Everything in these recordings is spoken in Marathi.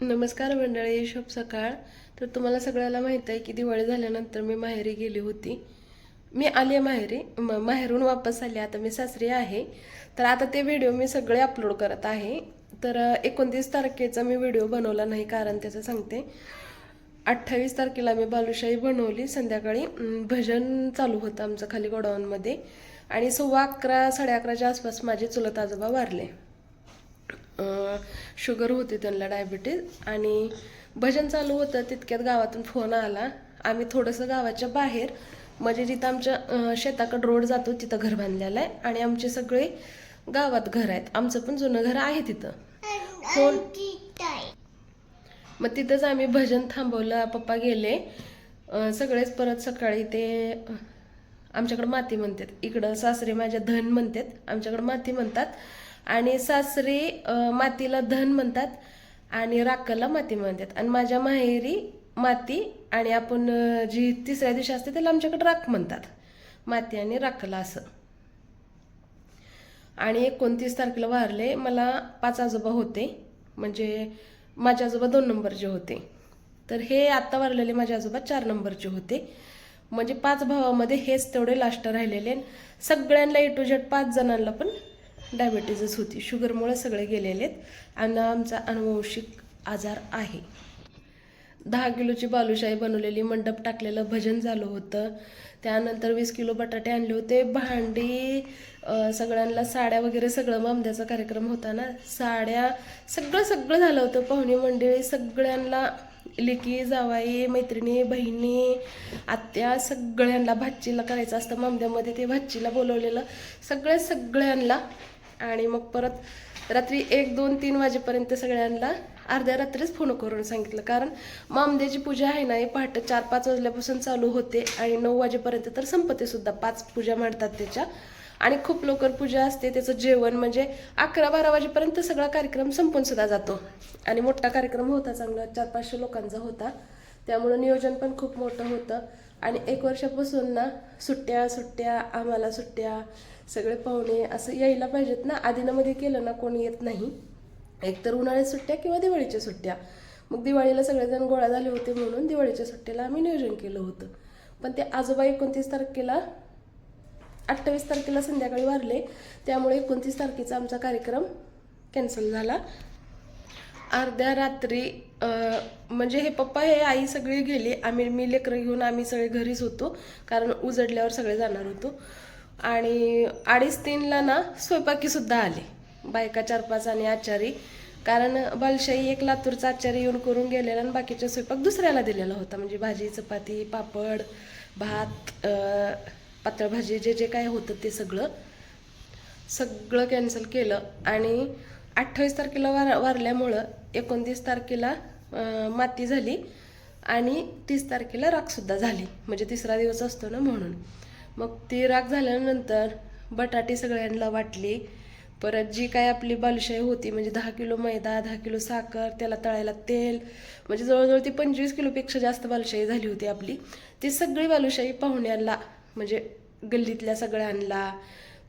नमस्कार मंडळी शुभ सकाळ. तर तुम्हाला सगळ्याला माहीत आहे की दिवाळी झाल्यानंतर मी माहेरी गेली होती. मी आली आहे माहेरी म माहेरून वापस आले आता मी सासरी आहे. तर आता ते व्हिडिओ मी सगळे अपलोड करत आहे. तर एकोणतीस तारखेचा मी व्हिडिओ बनवला नाही कारण त्याचं सांगते. अठ्ठावीस तारखेला मी बालुशाही बनवली. संध्याकाळी भजन चालू होतं आमचं खाली गोडाऊनमध्ये. आणि सव्वा अकरा साडे अकराच्या आसपास माझे चुलत आजोबा वारले. शुगर होती त्यांना डायबिटीज आणि भजन चालू होतं तितक्यात गावातून फोन आला. आम्ही थोडंसं गावाच्या बाहेर म्हणजे जिथं आमच्या अं, शेताकडं रोड जातो तिथं घर बांधलेलं आहे आणि आमचे सगळे गावात घर आहेत. आमचं पण जुनं घर आहे तिथं. फोन मग तिथंच आम्ही भजन थांबवलं पप्पा गेले. सगळेच परत सकाळी ते आमच्याकडं माती म्हणतात. इकडं सासरे माझ्या धन म्हणतात. आमच्याकडं माती म्हणतात. आणि सासरे मातीला धन म्हणतात आणि राखला माती म्हणतात. आणि माझ्या माहेरी माती आणि आपण जी तिसऱ्या दिवशी असते त्याला आमच्याकडे राख म्हणतात. माती आणि राखला असं. आणि एकोणतीस तारखेला वारले मला पाच आजोबा होते. म्हणजे माझे आजोबा दोन नंबरचे होते. तर हे आत्ता वारलेले माझे आजोबा चार नंबरचे होते. म्हणजे पाच भावामध्ये हेच तेवढे लास्ट राहिलेले. सगळ्यांना ए टू झेड पाच जणांना पण डायबिटीजच होती. शुगरमुळे सगळे गेलेले आहेत आणि आमचा अनुवंशिक आजार आहे. दहा किलोची बालुशाही बनवलेली मंडप टाकलेलं भजन झालं होतं. त्यानंतर वीस किलो बटाटे आणले होते. भांडी सगळ्यांना साड्या वगैरे सगळं मामद्याचा कार्यक्रम होता ना. साड्या सगळं सगळं झालं होतं. पाहुणे मंडळी सगळ्यांना लेकी जावाई मैत्रिणी बहिणी आत्या सगळ्यांना भाचीला करायचं असतं. मामद्यामध्ये ते भाचीला बोलवलेलं. सगळ्या सगळ्यांना आणि मग परत रात्री एक दोन तीन वाजेपर्यंत सगळ्यांना अर्ध्या रात्रीच फोन करून सांगितलं. कारण मामदेची पूजा आहे ना हे पहाटे चार पाच वाजल्यापासून चालू होते आणि नऊ वाजेपर्यंत तर संपते सुद्धा. पाच पूजा म्हणतात त्याच्या. आणि खूप लवकर पूजा असते त्याचं जेवण म्हणजे अकरा बारा वाजेपर्यंत सगळा कार्यक्रम संपून सुद्धा जातो. आणि मोठा कार्यक्रम होता चांगला चार पाचशे लोकांचा होता. त्यामुळं नियोजन पण खूप मोठं होतं. आणि एक वर्षापासून ना सुट्ट्या सुट्ट्या आम्हाला सुट्ट्या सगळे पाहुणे असं यायला पाहिजेत ना. आधीनामध्ये केलं ना कोणी येत नाही. एकतर उन्हाळ्यात सुट्ट्या किंवा दिवाळीच्या सुट्ट्या. मग दिवाळीला सगळेजण गोळा झाले होते म्हणून दिवाळीच्या सुट्ट्याला आम्ही नियोजन केलं होतं. पण ते आजोबा एकोणतीस तारखेला अठ्ठावीस तारखेला संध्याकाळी वारले. त्यामुळे एकोणतीस तारखेचा आमचा कार्यक्रम कॅन्सल झाला. अर्ध्या रात्री म्हणजे हे पप्पा हे आई सगळी गेली. आम्ही मी लेकरं घेऊन आम्ही सगळे घरीच होतो. कारण उजडल्यावर सगळे जाणार होतो. आणि अडीच तीनला ना स्वयंपाकीसुद्धा आली. बायका चार पाच आणि आचारी. कारण बालशाही एक लातूरचा आचारी येऊन करून गेलेला आणि बाकीचा स्वयंपाक दुसऱ्याला दिलेला होता. म्हणजे भाजी चपाती पापड भात पातळ भाजी जे जे काय होतं ते सगळं सगळं कॅन्सल केलं. आणि अठ्ठावीस तारखेला वार वारल्यामुळं एकोणतीस तारखेला माती झाली आणि तीस तारखेला राखसुद्धा झाली. म्हणजे तिसरा दिवस असतो ना म्हणून. मग ती राख झाल्यानंतर बटाटे सगळ्यांना वाटली. परत जी काय आपली बालुशाही होती म्हणजे दहा किलो मैदा दहा किलो साखर त्याला तळायला तेल म्हणजे जवळजवळ ती पंचवीस किलोपेक्षा जास्त बालुशाही झाली होती आपली. ती सगळी बालुशाही पाहुण्याला म्हणजे गल्लीतल्या सगळ्यांना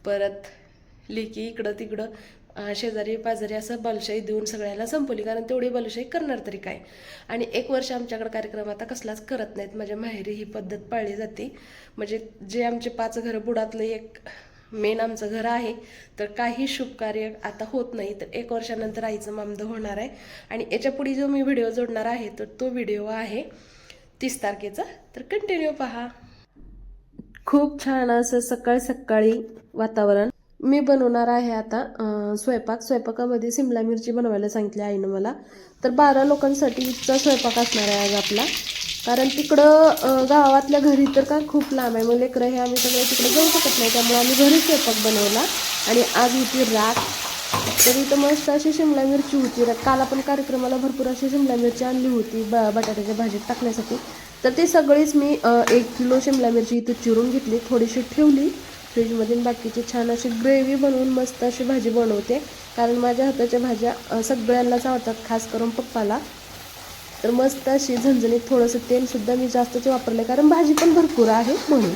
परत लेकी इकडं तिकडं शेजारी पाजारी असं बालुशाही देऊन सगळ्याला संपवली कारण तेवढी बालुशाही करणार तरी काय? आणि एक वर्ष आमच्याकडे कार्यक्रम आता कसलाच करत नाहीत. माझ्या माहेरी ही पद्धत पाळली जाते. म्हणजे जे आमचे पाच घरं बुडातलं एक मेन आमचं घर आहे तर काही शुभ कार्य आता होत नाही. तर एक वर्षानंतर आईचं मामदं होणार आहे. आणि याच्यापुढे जो मी व्हिडिओ जोडणार आहे तर तो व्हिडिओ आहे तीस तारखेचा. तर कंटिन्यू पहा. खूप छान असं सकाळी सकाळी वातावरण. मी बनवणार आहे आता स्वयंपाक स्वयंपाकामध्ये सिमला मिरची बनवायला सांगितली आईनं मला. तर बारा लोकांसाठी इतका स्वयंपाक असणार आहे आज आपला. कारण तिकडं गावातल्या घरी तर काय खूप लांब आहे. मग लेकरं हे आम्ही सगळे तिकडे जाऊ शकत नाही. त्यामुळे आम्ही घरी स्वयंपाक बनवला. आणि आज होती राख तर इथं मस्त अशी शिमला मिरची होती. र- काल आपण कार्यक्रमाला भरपूर अशी शिमला मिरची आणली होती ब बटाट्याच्या भाजीत टाकण्यासाठी. तर ते सगळीच मी एक किलो शिमला मिरची इथं चिरून घेतली. थोडीशी ठेवली. फ्रीजमधून बाकीची छान अशी ग्रेव्ही बनवून मस्त अशी भाजी बनवते. कारण माझ्या हाताच्या भाज्या सगळ्यांनाच आवडतात खास करून पप्पाला. तर मस्त अशी झणझणीत थोडंसं तेलसुद्धा मी जास्तच वापरलं कारण भाजी पण भरपूर आहे म्हणून.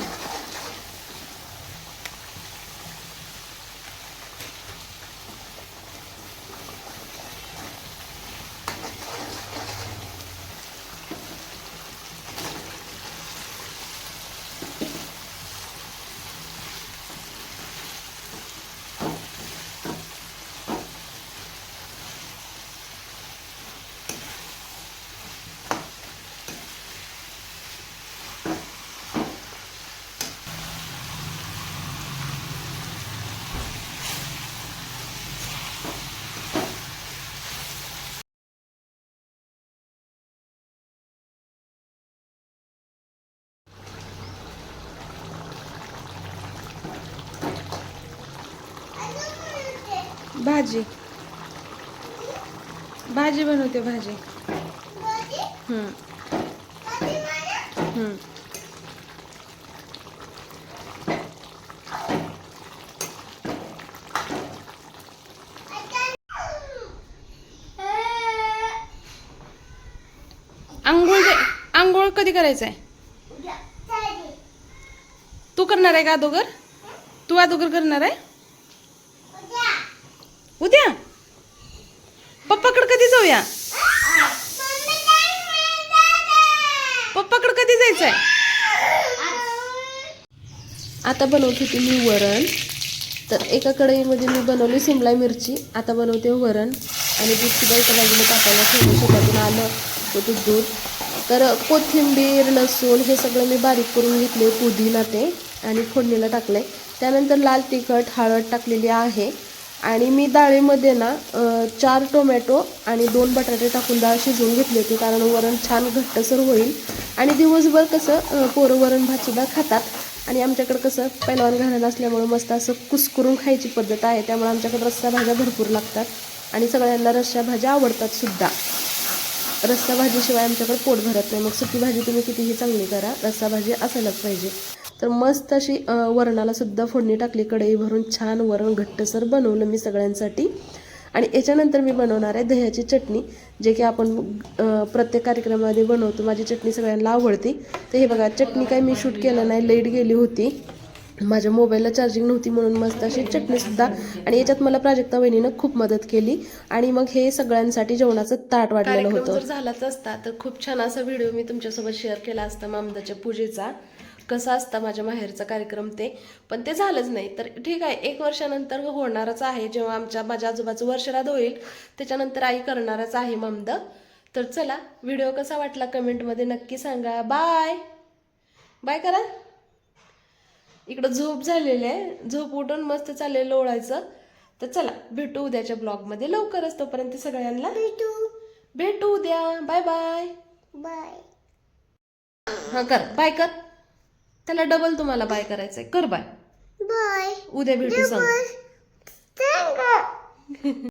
भाजी. भाजी बनवते भाजी. आंघोळ आंघोळ कधी करायचं आहे तू करणार आहे का अदोगर? तू अदोगर करणार आहे? उद्या. पप्पाकडे कधी जाऊया? पप्पाकडे कधी जायचंय? आता बनवत होती मी वरण. तर एका कढईमध्ये मी बनवली सिमला मिरची. आता बनवते वरण. आणि दुसरी सुद्धा एका बाजूला टाकायला ठेवलं शेतातून आलं होतं दूध. तर कोथिंबीर लसूण हे सगळं मी बारीक करून घेतले पुदिना ते आणि फोडणीला टाकले त्यानंतर लाल तिखट हळद टाकलेली आहे. आणि मी डाळीमध्ये ना चार टोमॅटो आणि दोन बटाटे टाकून डाळ शिजवून घेतली होती कारण वरण छान घट्टसर होईल. आणि दिवसभर कसं पोरं वरण भातसुद्धा खातात. आणि आमच्याकडं कसं पैलवान घराणं असल्यामुळं मस्त असं कुस्करून खायची पद्धत आहे त्यामुळे आमच्याकडे रस्सा भाज्या भरपूर लागतात. आणि सगळ्यांना रस्सा भाज्या आवडतात सुद्धा. रस्सा भाजीशिवाय आमच्याकडे पोट भरत नाही. मग सुकी भाजी तुम्ही कितीही चांगली करा रस्सा भाजी असायलाच पाहिजे. तर मस्त अशी वरणाला सुद्धा फोडणी टाकली कढई भरून छान वरण घट्टसर बनवलं मी सगळ्यांसाठी. आणि याच्यानंतर मी बनवणार आहे दह्याची चटणी जे की आपण प्रत्येक कार्यक्रमामध्ये बनवतो. माझी चटणी सगळ्यांना आवडते. तर हे बघा चटणी काय मी शूट केलं नाही लाइट गेली होती. माझ्या मोबाईलला चार्जिंग नव्हती म्हणून मस्त अशी चटणीसुद्धा आणि याच्यात मला प्राजक्ता वहिनीनं खूप मदत केली. आणि मग हे सगळ्यांसाठी जेवणाचं ताट वाढलेलं होतं. जर झालाच असता तर खूप छान असा व्हिडिओ मी तुमच्यासोबत शेअर केला असता मामदाच्या पूजेचा. कसा असता माझ्या माहेरचा कार्यक्रम ते पण ते झालंच नाही. तर ठीक आहे एक वर्षानंतर होणारच आहे. जेव्हा आमच्या माझ्या आजोबाचं वर्षराध होईल त्याच्यानंतर आई करणारच आहे मामद. तर चला व्हिडिओ कसा वाटला कमेंटमध्ये नक्की सांगा. बाय! बाय करा. इकडं झोप झालेली आहे. झोप उठून मस्त चाललेलं ओळायचं तर चला भेटू उद्याच्या ब्लॉगमध्ये लवकरच. तोपर्यंत सगळ्यांना भेटू. भेटू उद्या. Bye bye. बाय. हा कर. बाय कर. त्याला डबल तुम्हाला बाय करायचंय. कर बाय बाय उद्या भेटू सांग.